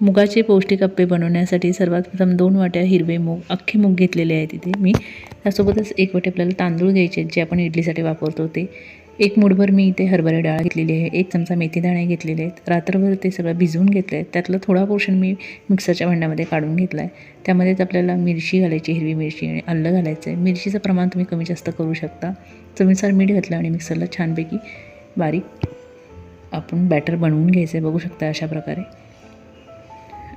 मुगाचे पौष्टिक अप्पे बनवण्यासाठी सर्वात प्रथम दोन वाट्या हिरवे मूग अख्खे मूग घेतलेले आहेत तिथे मी. त्यासोबतच एक वाटी आपल्याला तांदूळ घ्यायचे आहेत जे आपण इडलीसाठी वापरतो ते. एक मुठभर मी इथे हरभरे डाळ घेतलेली आहे एक चमचा मेथी दाणे घेतलेले आहेत. रात्रभर ते सगळं भिजवून घेतलं आहे त्यातलं थोडा पोर्शन मी मिक्सरच्या भांड्यामध्ये काढून घेतला आहे त्यामध्येच आपल्याला मिरची घालायची हिरवी मिरची आणि आलं घालायचं आहे मिरचीचं प्रमाण तुम्ही कमी जास्त करू शकता. चवीनुसार मीठ घातलं आणि मिक्सरला छानपैकी बारीक आपण बॅटर बनवून घ्यायचं आहे बघू शकता अशा प्रकारे.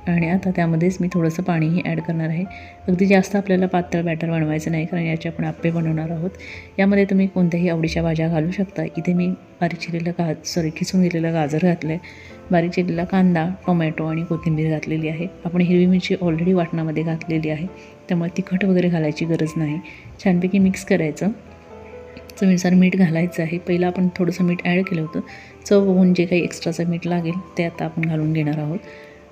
आणि आता त्यामध्येच मी थोडंसं पाणीही ॲड करणार आहे. अगदी जास्त आपल्याला पातळ बॅटर बनवायचं नाही कारण याचे आपण आप्पे बनवणार आहोत. यामध्ये तुम्ही कोणत्याही आवडीच्या भाज्या घालू शकता. इथे मी बारीक चिरलेलं गा सॉरी खिसून घेतलेलं गाजर घातलं आहे बारीक चिरलेला कांदा टोमॅटो आणि कोथिंबीर घातलेली आहे. आपण हिरवी मिरची ऑलरेडी वाटणामध्ये घातलेली आहे. त्यामुळे तिखट वगैरे घालायची गरज नाही. छानपैकी मिक्स करायचं. चवीनुसार मीठ घालायचं आहे. पहिलं आपण थोडंसं मीठ ॲड केलं होतं. चव बघून जे काही एक्स्ट्राचं मीठ लागेल ते आता आपण घालून घेणार आहोत.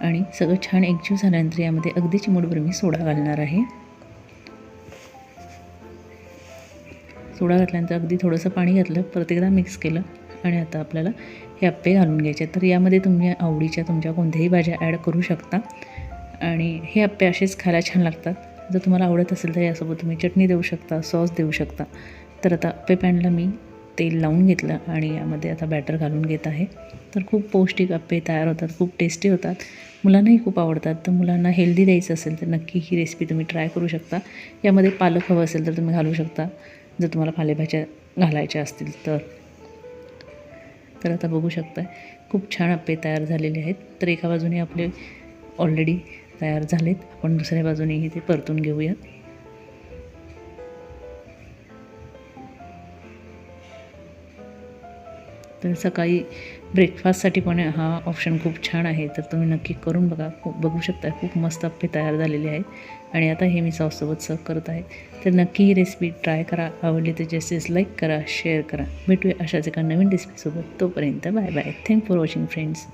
आणि सगळं छान एकजीव झाल्यानंतर यामध्ये अगदी चिमूटभर मी सोडा घालणार आहे. सोडा घातल्यानंतर अगदी थोडंसं पाणी घातलं परत एकदा मिक्स केलं आणि आता आपल्याला हे आप्पे घालून घ्यायचे तर यामध्ये तुम्ही आवडीच्या तुमच्या कोणत्याही भाज्या ॲड करू शकता. आणि हे आप्पे असेच खायला छान लागतात. जर तुम्हाला आवडत असेल तर यासोबत तुम्ही चटणी देऊ शकता सॉस देऊ शकता. तर आता आप्पे पॅनला मी तेल लावून घेतलं आणि यामध्ये आता बॅटर घालून घेत आहे. तर खूप पौष्टिक अप्पे तयार होतात खूप टेस्टी होतात. मुलांनाही खूप आवडतात. तर मुलांना हेल्दी द्यायचं असेल तर नक्की ही रेसिपी तुम्ही ट्राय करू शकता. यामध्ये पालक हवं असेल तर तुम्ही घालू शकता. जर तुम्हाला पालेभाज्या घालायच्या असतील तर. तर आता बघू शकता खूप छान अप्पे तयार झालेले आहेत. तर एका बाजूने आपले ऑलरेडी तयार झालेत. आपण दुसऱ्या बाजूनेही ते परतून घेऊयात. तर सकाळी ब्रेकफास्टसाठी पण हा ऑप्शन खूप छान आहे. तर तुम्ही नक्की करून बघा. खूप बघू शकता. खूप मस्त अप्पे तयार झालेले आहेत आणि आता हे मी सॉससोबत सर्व करत आहे. तर नक्की ही रेसिपी ट्राय करा. आवडली तर जास्तीत लाईक करा शेअर करा. भेटूया अशाच एका नवीन रेसिपीसोबत तोपर्यंत bye bye thank for watching friends